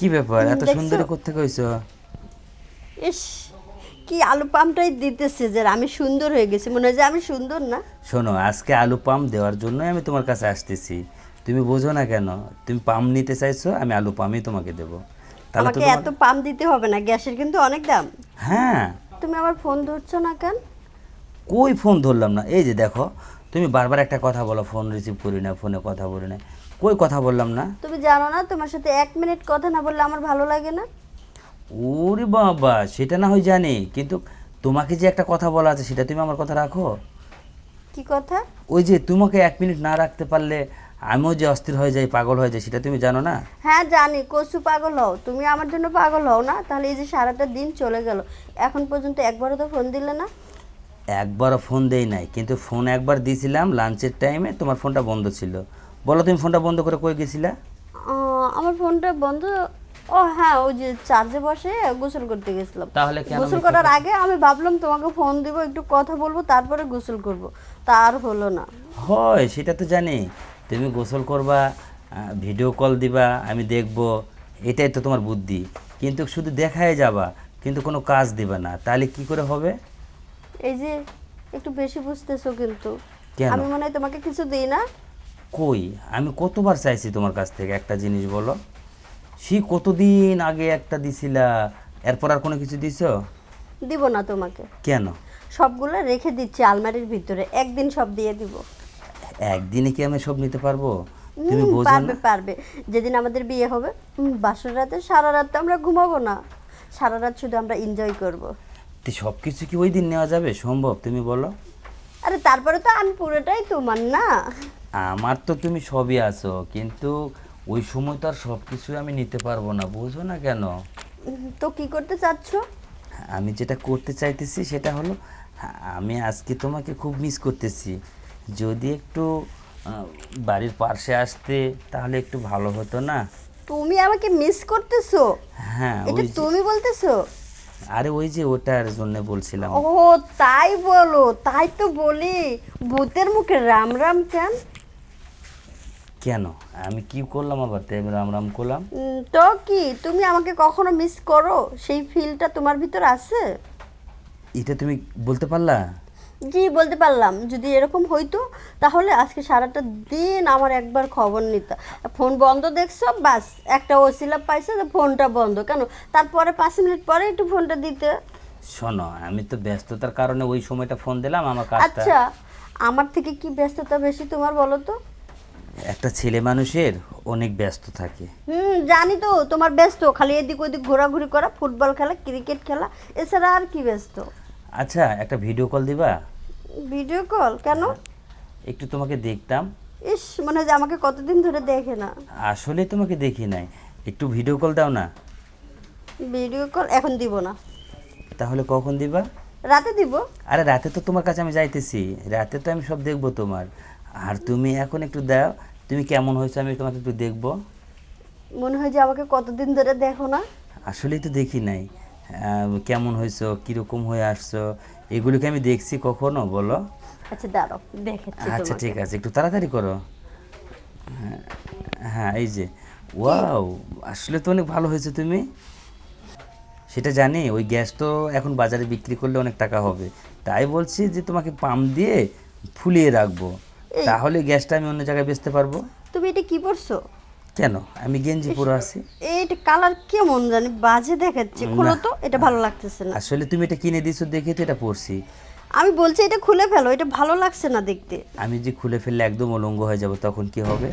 কি ব্যাপার? এত? সুন্দরী করতে কইছো ইস কি আলু পামটাই দিতেছে যে আমি সুন্দর হয়ে গেছি। মনে হয় যে আমি সুন্দর না। শোনো আজকে আলু পাম দেওয়ার জন্যই আমি তোমার কাছে আসতেছি। তুমি বোঝো না কেন তুমি পাম নিতে চাইছো আমি আলু পামই তোমাকে দেবো। তাহলে তো আমাকে তোমার- এত পাম দিতে হবে না গ্যাসের কিন্তু অনেক দাম। হ্যাঁ। তুমি আমার ফোন ধরছো না কেন? কই ফোন ধরলাম না? এই যে দেখো তুমি বারবার একটা কথা বলো ফোন রিসিভ করি না ফোনে কথা বলি না। কই কথা বললাম না? তুমি জানো না তোমার সাথে এক মিনিট কথা না বললে আমার ভালো লাগে না? ওরে বাবা সেটা না হয় জানি কিন্তু তোমাকে যে একটা কথা বলা আছে সেটা তুমি আমার কথা রাখো। কি কথা? ওই যে তোমাকে এক মিনিট না রাখতে পারলে আমিও যে অস্থির হয়ে যাই পাগল হয়ে যাই সেটা তুমি জানো না? হ্যাঁ জানি কচু পাগল হও। তুমি আমার জন্য পাগল হও না তাহলে এই যে সারাটা দিন চলে গেল এখন পর্যন্ত একবারও তো ফোন দিলে না? একবারও ফোন দেই নাই। কিন্তু ফোন একবার দিয়েছিলাম লাঞ্চের টাইমে তোমার ফোনটা বন্ধ ছিল। বলো তুমি ফোনটা বন্ধ করে কই গেছিলা? আমার ফোনটা বন্ধ ও হ্যাঁ ওই যে চার্জে বসে গোসল করতে গেছিলাম। তাহলে কেন গোসল করার আগে আমি ভাবলাম তোমাকে ফোন দিব একটু কথা বলব তারপরে গোসল করব। তার হলো না। হয় সেটা তো জানি। তুমি গোসল করবা ভিডিও কল দিবা আমি দেখব এটাই তো তোমার বুদ্ধি। কিন্তু শুধু দেখায় যাবা কিন্তু কোনো কাজ দিবা না। তাহলে কি করে হবে? এই যে একটু বেশি বুঝতেছো কিন্তু। কেন? আমি মনে হয় তোমাকে কিছু দিই না। কই? আমি কতবার চাইছি তোমার কাছ থেকে একটা জিনিস বলো। সে কতদিন আগে একটা দিছিলা এরপর আর কোনো কিছু দিছো? দিব না তোমাকে। কেন? সবগুলো রেখে দিচ্ছি আলমারির ভিতরে একদিন সব দিয়ে দিব। একদিনে কি আমি সব নিতে পারব? তুমি বোঝো পারবে পারবে। যেদিন আমাদের বিয়ে হবে বাসর রাতে সারা রাত তো আমরা ঘুমাবো না। সারা রাত শুধু আমরা এনজয় করব। তো সব কিছু কি ওই দিন নেওয়া যাবে? সম্ভব তুমি বলো। আরে তারপরে তো আমি পুরোটাই তোমার না। আমার তো তুমি সবই আছো কিন্তু ওই সময় তো আর সব কিছু আমি নিতে পারব না বুঝো না কেন? তো কি করতে চাচ্ছ? আমি যেটা করতে চাইতেছি সেটা হলো আমি আজকে তোমাকে খুব মিস করতেছি। যদি একটু বাড়ির পাশে আসতে তাহলে একটু ভালো হতো না। তুমি আমাকে মিস করতেছো? হ্যাঁ এটা তুমি বলতেছো? আরে ওই যে ওটার জন্য বলছিলাম। ও তাই বলো তাই তো বলি। ভূতের মুখে রাম রাম কেন? কেন? আমি কি করলাম আবার? তাই রাম রাম করলাম। তো কি তুমি আমাকে কখনো মিস করো? সেই ফিলটা তোমার ভিতর আছে? এটা তুমি বলতে পারলা? জি বলতে পারলাম। যদি এরকম হইতো তাহলে আজকে সারাটা দিন আমার একবার খবর নিত। ফোন বন্ধ দেখছ বাস। একটা ওসিলা পাইছে যে ফোনটা বন্ধ। কেন? তারপরে পাঁচ মিনিট পরে একটু ফোনটা দিতে। শোনো আমি তো ব্যস্ততার কারণে ওই সময়টা ফোন দিলাম আমার কাজটা আচ্ছা আমার থেকে কি ব্যস্ততা বেশি তোমার বলো তো? একটা ছেলে মানুষের অনেক ব্যস্ত থাকে। হুম জানি তো তোমার ব্যস্ত। খালি এদিক ওদিক ঘোরাঘুরি করা ফুটবল খেলা ক্রিকেট খেলা এছাড়া আর কি ব্যস্ত? আচ্ছা একটা ভিডিও কল দিবা? ভিডিও কল কেন? একটু তোমাকে দেখতাম। ইস মনে হয় যে আমাকে কতদিন ধরে দেখে না। আসলে তোমাকে দেখি নাই। একটু ভিডিও কল দাও না। ভিডিও কল এখন দিব না। তাহলে কখন দিবা? রাতে দিব। আরে রাতে তো তোমার কাছে আমি যাইতেছি। রাতে তো আমি সব দেখব তোমার। আর তুমি এখন একটু দাও। তুমি কেমন হয়েছো আমি তোমাকে একটু দেখব। মনে হয় যে আমাকে কতদিন ধরে দেখো না। আসলেই তো দেখি নাই। কেমন হয়েছো কীরকম হয়ে আসছো এগুলোকে আমি দেখছি কখনো বলো? আচ্ছা দাঁড়াও আচ্ছা ঠিক আছে একটু তাড়াতাড়ি করো। হ্যাঁ, হ্যাঁ এই যে ওয়াও আসলে তো অনেক ভালো হয়েছে তুমি। সেটা জানি ওই গ্যাস তো এখন বাজারে বিক্রি করলে অনেক টাকা হবে। তাই বলছি যে তোমাকে পাম্প দিয়ে ফুলিয়ে রাখব। তাহলে গ্যাসটা আমি অন্য জায়গায় বেচতে পারব। তুমি এটা কি পড়ছো কেন? আমি গেঞ্জি পরে আছি। এইটা কালার কেমন জানি বাজে দেখাচ্ছে খুলো তো এটা ভালো লাগতেছে না। আসলে তুমি এটা কিনে দিছো দেখে তো এটা পরছি। আমি বলছি এটা খুলে ফেলো এটা ভালো লাগছে না দেখতে। আমি যে খুলে ফেললে একদম অলঙ্গ হয়ে যাব তখন কি হবে?